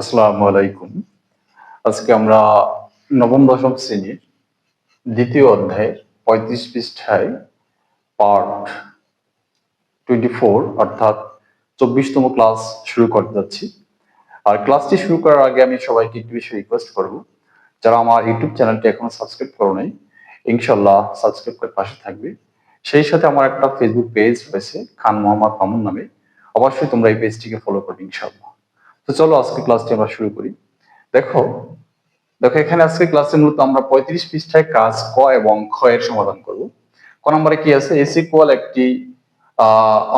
আসসালামু আলাইকুম। আজকে আমরা নবম, দশম শ্রেণির দ্বিতীয় অধ্যায়ের পঁয়ত্রিশ পৃষ্ঠায় পার্ট টোয়েন্টি ফোর অর্থাৎ চব্বিশতম ক্লাস শুরু করতে যাচ্ছি। আর ক্লাসটি শুরু করার আগে আমি সবাইকে একটু বিষয় রিকোয়েস্ট করব। যারা আমার ইউটিউব চ্যানেলটি এখনও সাবস্ক্রাইব করো নাই ইনশাল্লাহ সাবস্ক্রাইব করে পাশে থাকবে। সেই সাথে আমার একটা ফেসবুক পেজ রয়েছে, খান মোহাম্মদ মামুন নামে। অবশ্যই তোমরা এই পেজটিকে ফলো করবে ইনশাল্লাহ তো চলো আজকে ক্লাসটি আমরা শুরু করি। দেখো দেখো এখানে আজকে ক্লাসে মূলত আমরা পঁয়ত্রিশ পৃষ্ঠায় কাজ ক এবং খ এর সমাধান করব। ক নম্বরে কি আছে? এস ইকুয়াল একটি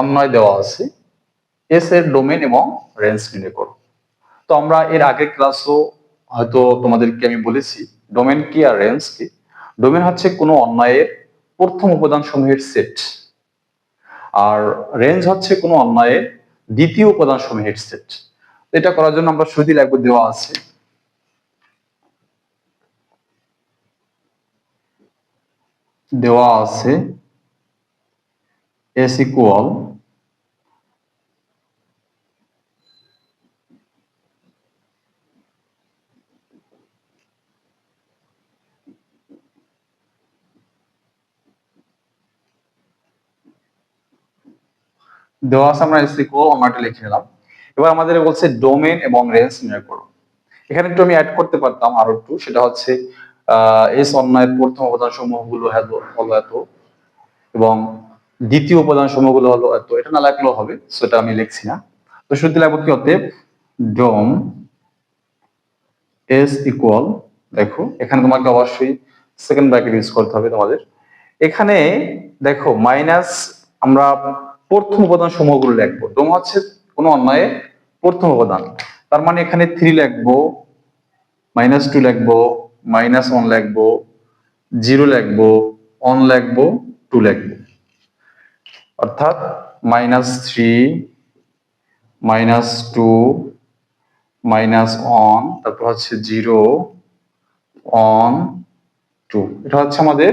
অন্যয় দেওয়া আছে। এস এর ডোমেন এবং রেঞ্জ নির্ণয় করো। তো আমরা এর আগের ক্লাসও হয়তো তোমাদেরকে আমি বলেছি ডোমেন কি আর রেঞ্জ কি? ডোমেন হচ্ছে কোনো অন্যায়ের প্রথম উপাদান সমূহের সেট আর রেঞ্জ হচ্ছে কোনো অন্যায়ের দ্বিতীয় উপাদান সমূহের সেট এটা করার জন্য আমরা শুরুতেই লাগবে, দেওয়া আছে। দেওয়া আছে। এস ইকুয়াল দেওয়া আছে আমরা এস ইকুয়াল অন্যটা লিখে নিলাম। এবার আমাদের বলছে ডোমেন এবং রেঞ্জ নির্ণয় করো। এখানে একটু আমি অ্যাড করতে পারতাম আরও একটু, সেটা হচ্ছে এস অন্যায়ের প্রথম উপাদান সমূহগুলো হলো এত এবং দ্বিতীয় উপাদান সমূহগুলো হলো এত। এটা না লাগলেও হবে, সেটা আমি লিখছি না। তো শুরুতে লাগবো কি অতএব ডোম এস ইকুয়াল দেখো, এখানে তোমাকে অবশ্যই সেকেন্ড ব্র্যাকেট ইউজ করতে হবে তোমাদের। এখানে দেখো মাইনাস আমরা প্রথম উপাদান সমূহগুলো লিখব। ডোম হচ্ছে কোনো অন্যায় প্রথম উপাদান তার মানে এখানে থ্রি লিখব মাইনাস টু লিখব মাইনাস ওয়ান লিখব জিরো লিখব ওয়ান লিখব টু লিখব। অর্থাৎ minus three minus two minus one তারপর হচ্ছে জিরো ওয়ান টু এটা হচ্ছে আমাদের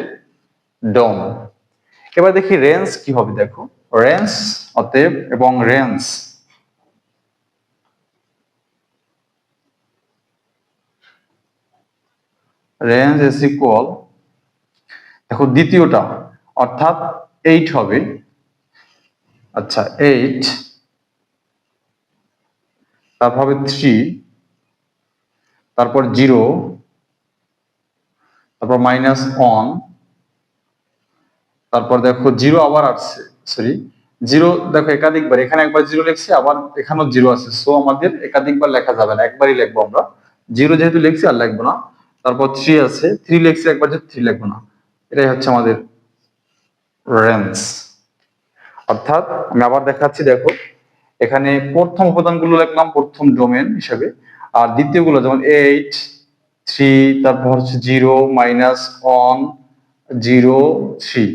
ডোম এবার দেখি রেঞ্জ কি হবে, দেখো। রেঞ্জ অতএব এবং রেঞ্জ রেঞ্জ ইজ ইকুয়াল দেখো দ্বিতীয়টা, অর্থাৎ এইট হবে। আচ্ছা এইট তারপর হবে থ্রি তারপর জিরো তারপর মাইনাস ওয়ান তারপর দেখো জিরো আবার আসছে সরি জিরো দেখো একাধিকবার, এখানে একবার জিরো লিখছি, আবার এখানেও জিরো আছে সো আমাদের একাধিকবার লেখা যাবে না, একবারই লিখব আমরা। জিরো যেহেতু লিখছি, আর লিখব না। তারপর থ্রি আছে। থ্রি লিখছি, একবার যে থ্রি লিখব না। এটাই হচ্ছে আমাদের রেঞ্জ অর্থাৎ আমি আবার দেখাচ্ছি, দেখো, এখানে প্রথম উপাদানগুলো লিখলাম প্রথম ডোমেন হিসেবে। আর দ্বিতীয়গুলো যেমন এইট থ্রি তারপর হচ্ছে zero minus one zero three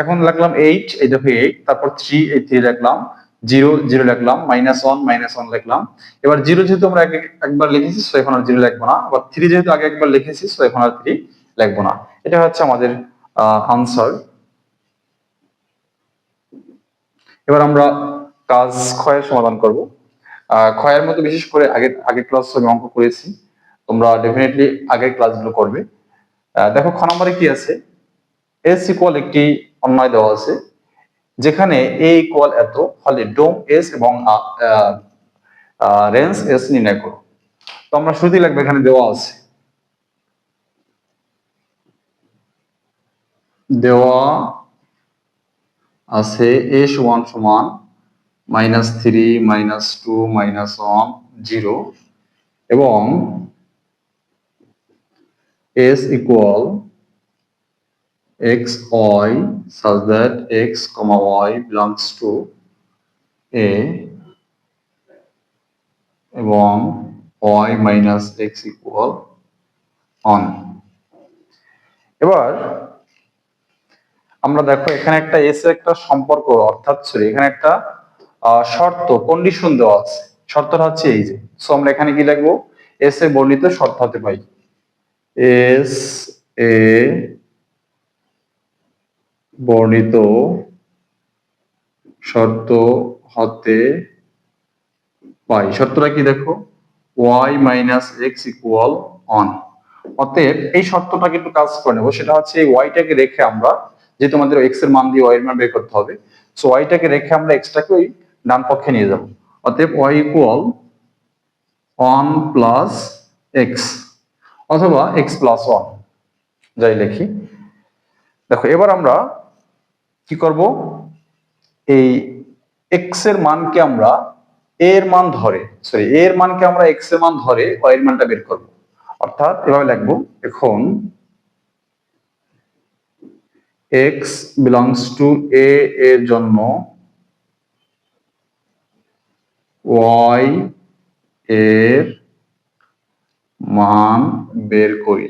এখন লিখলাম এইট এই দেখো এইট তারপর থ্রি এই থ্রি লিখলাম। জিরো জিরো লিখলাম মাইনাস ওয়ান মাইনাস ওয়ান লিখলাম। এবার জিরো যেহেতু আমরা একবার লিখেছি সো এখন আর জিরো লিখব না। আবার থ্রি যেহেতু আগে একবার লিখেছি সো এখন আর থ্রি লিখব না। এটা হচ্ছে আমাদের আনসার এবার আমরা কাজ ক্ষয়ের সমাধান করব। ক্ষয়ের মতো বিশেষ করে আগের আগের ক্লাস আমি অঙ্ক করেছি। তোমরা ডেফিনেটলি আগের ক্লাসগুলো করবে। দেখো খ নম্বরে কি আছে? এস ইকুয়াল একটি অন্যায় দেওয়া আছে। যেখানে এ ইকুয়াল এত ফলে ডোম এস এবং রেঞ্জ এস নির্ণয় করো। তো আমরা শুরুতেই লাগবে, এখানে দেওয়া আছে। দেওয়া আছে এস ওয়ান সমান minus three minus two minus one zero এবং S equal x, y such that x, comma, y belongs to a এবং y minus x equal 1 এবার আমরা দেখো এখানে একটা এস এর একটা সম্পর্ক, অর্থাৎ সরি এখানে একটা শর্ত কন্ডিশন দেওয়া আছে। শর্তটা হচ্ছে এই যে সো আমরা এখানে কি লিখব? এস এ বর্ণিত শর্ত হতে পাই এস এ বর্ণিত শর্ত হতে পাই শর্তটা কি দেখো? Y minus x equal one অতএব এই শর্তটাকে একটু কাজ করে নেব। সেটা হচ্ছে এই ওয়াইটাকে রেখে আমরা যে তোমাদের এক্সের মান দিয়ে ওয়াই এর মান বের করতে হবে সো ওয়াইটাকে রেখে আমরা এক্সটাকে ওই ডান পক্ষে নিয়ে যাব। অতএব y equal one plus x অথবা এক্স প্লাস ওয়ান যাই লিখি। দেখো, এবার আমরা কি করব? এই এক্সের মানকে আমরা এর মান ধরে সরি এর মানকে আমরা x এর মান ধরে ওয়াই এর মানটা বের করব। অর্থাৎ এভাবে লিখব, এখন x belongs টু a এর জন্য y এর মান বের করি।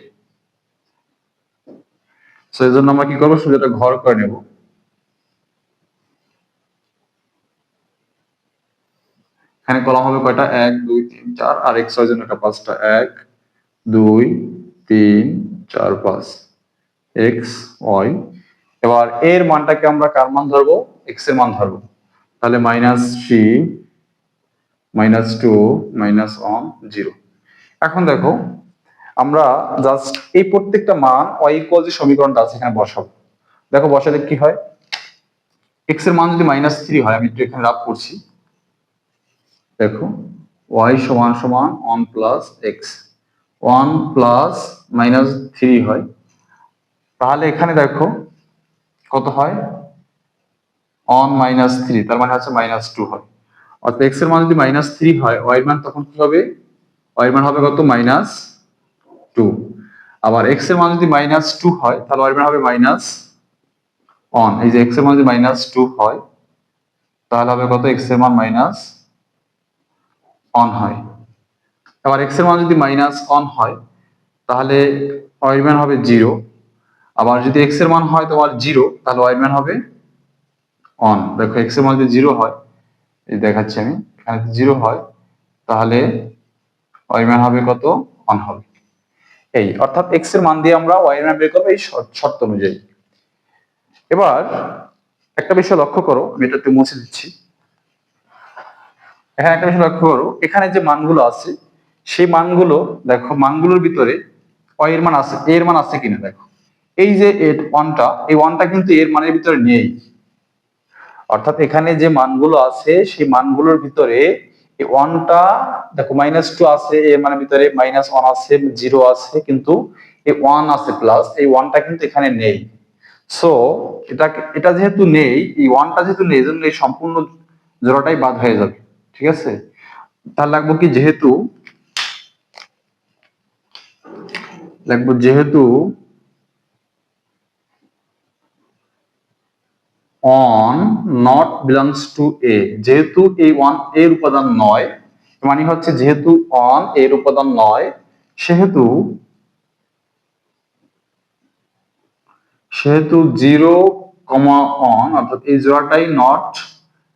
সো এর জন্য আমরা কি করব? এটা ঘর করে নেব। এখানে কলম হবে কয়টা? এক, দুই, তিন, চার। আর এক্স ওয়াই জন্য একটা পাঁচটা। এক, দুই, তিন, চার, পাঁচ। এক্স ওয়াই এবার এর মানটাকে আমরা কার মান ধরবো? এক্সের মান ধরবো। তাহলে minus three minus two minus one zero এখন দেখো, আমরা জাস্ট এই প্রত্যেকটা মান ওয়াই ইকুয়াল যে সমীকরণটা আছে এখানে বসাবো। দেখো বসালে কি হয়? এক্সের মান যদি মাইনাস থ্রি হয়, আমি একটু এখানে রাব করছি। দেখো, y সমান সমান one plus x one plus minus three হয়। তাহলে এখানে দেখো, কত হয়? ওয়ান মাইনাস থ্রি তার মানে হচ্ছে মাইনাস টু হয়। অর্থাৎ এক্সের মান যদি মাইনাস থ্রি হয় এর মান তখন কি হবে? এর মান হবে কত? মাইনাস টু আবার এক্সের মান যদি মাইনাস টু হয়, তাহলে এর মান হবে মাইনাস ওয়ান এই যে এক্সের মান যদি মাইনাস টু হয়, তাহলে হবে কত? এক্সের মান মাইনাস অন হয়। আবার এক্সের মান যদি মাইনাস অন হয়, তাহলে ওয়াই মান হবে জিরো আবার যদি এক্সের মান হয় তোমার জিরো তাহলে ওয়াই মান হবে অন দেখো এক্সের মান যদি জিরো হয়, এই দেখাচ্ছি আমি, এখানে জিরো হয়, তাহলে ওয়াই মান হবে কত? অন হবে। এই, অর্থাৎ এক্সের মান দিয়ে আমরা ওয়াই এর মান বের করব এই শর্ত অনুযায়ী। এবার একটা বিষয় লক্ষ্য করো, আমি এটা মুছে দিচ্ছি। এখানে একটা বিষয় লক্ষ্য করো, এখানে যে মানগুলো আছে, সেই মানগুলো, দেখো, মানগুলোর ভিতরে অ এর মান আছে এর মান আছে কিনা, দেখো। এই যে ওয়ানটা এই ওয়ানটা কিন্তু এর মানের ভিতরে নেই। অর্থাৎ এখানে যে মানগুলো আছে, সেই মানগুলোর ভিতরে ওয়ানটা দেখো মাইনাস টু আছে এর মানের ভিতরে মাইনাস ওয়ান আছে জিরো আছে, কিন্তু এই ওয়ান আছে প্লাস এই ওয়ানটা কিন্তু এখানে নেই। সো এটা এটা যেহেতু নেই, এই ওয়ানটা যেহেতু নেই, এই জন্য এই সম্পূর্ণ জোড়াটাই বাদ হয়ে যাবে। ঠিক আছে? তার লাগবো কি যেহেতু, লাগবো যেহেতু one not belongs to A যেহেতু এই ওয়ানের উপাদান নয় মানে হচ্ছে যেহেতু অন এর উপাদান নয়, সেহেতু সেহেতু জিরো কমা অন অর্থাৎ এই জোড়াটাই not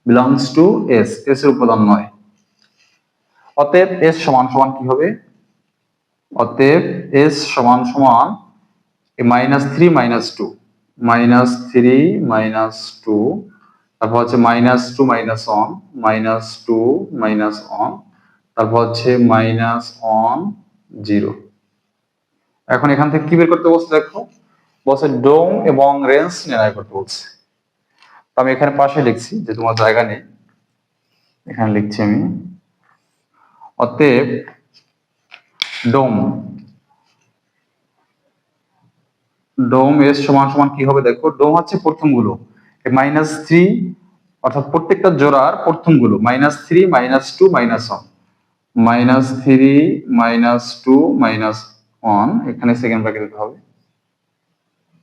belongs to S S এর উপাদান নয়। অতএব এস সমান সমান কি হবে? অতএব এস সমান সমান minus three minus two minus three minus two তারপর হচ্ছে minus two minus one minus two minus one তারপর হচ্ছে মাইনাস অন জিরো এখন এখান থেকে কি বের করতে বলছে দেখো? বলছে ডোম এবং রেঞ্জ নির্ণয় করতে বলছে। আমি এখানে পাশে লিখছি, যে তোমার জায়গা নেই। এখানে লিখছি আমি। অতএব, ডোম। ডোম এর সমান সমান কি হবে দেখো? ডোম হচ্ছে প্রথমগুলো মাইনাস থ্রি অর্থাৎ প্রত্যেকটা জোড়ার প্রথমগুলো minus three minus two minus one minus three minus two minus one এখানে সেকেন্ড ব্র্যাকেট হবে।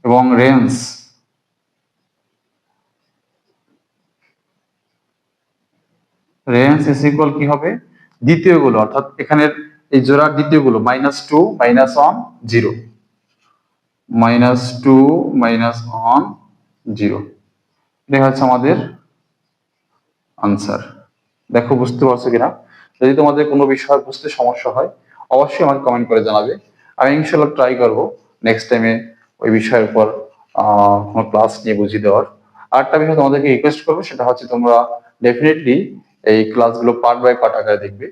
এবং রেঞ্জ রেঞ্জ ইস ইকুয়াল কি হবে? দ্বিতীয়গুলো অর্থাৎ এখানের এই জোড়ার দ্বিতীয়গুলো minus two minus one zero minus two minus one zero এটা হচ্ছে আমাদের আনসার দেখো, বুঝতে পারছ কিনা? যদি তোমাদের কোনো বিষয় বুঝতে সমস্যা হয়, অবশ্যই আমাকে কমেন্ট করে জানাবে। আমি ইনশাল্লাহ ট্রাই করব নেক্সট টাইমে ওই বিষয়ের উপর কোনো ক্লাস নিয়ে বুঝিয়ে দেওয়ার। আরেকটা বিষয় তোমাদেরকে রিকোয়েস্ট করব, সেটা হচ্ছে তোমরা ডেফিনেটলি এই ক্লাসগুলো পার্ট বাই পার্ট আকারে দেখবে।